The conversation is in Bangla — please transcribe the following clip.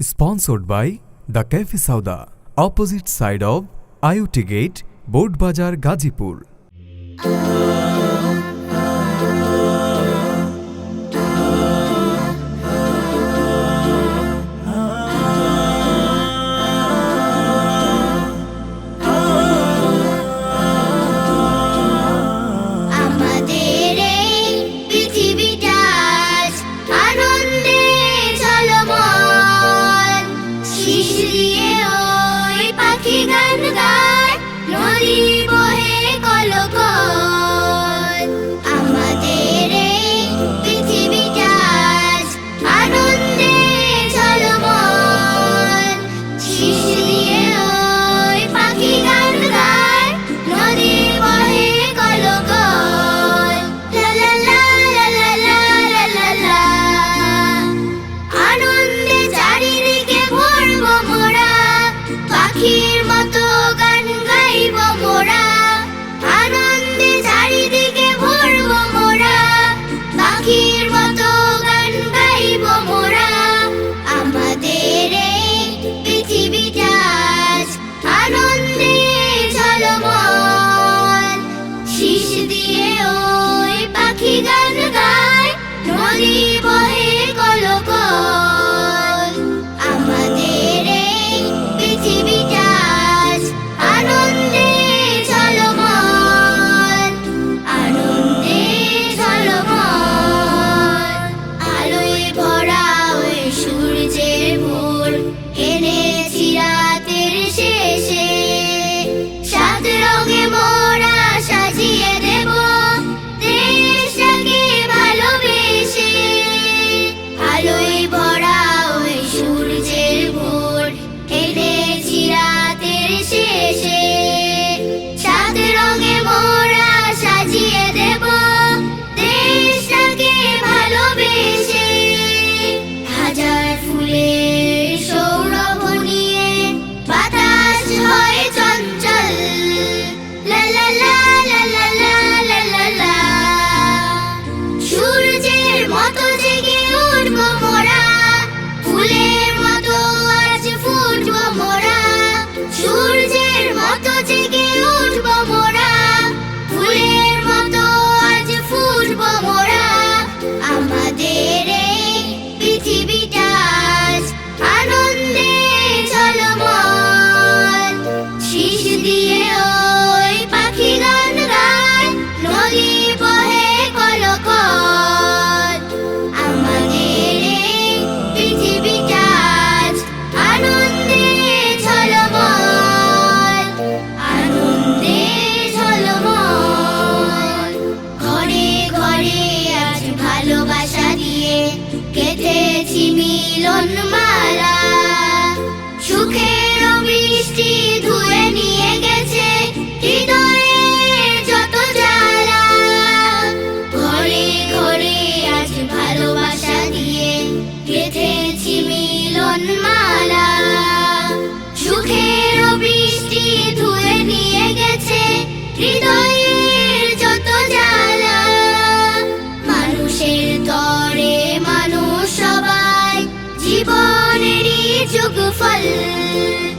sponsored by the cafe Sawda opposite side of IUT gate Boardbazar Gazipur মিলন মারা সুখের বৃষ্টি ধুই 万里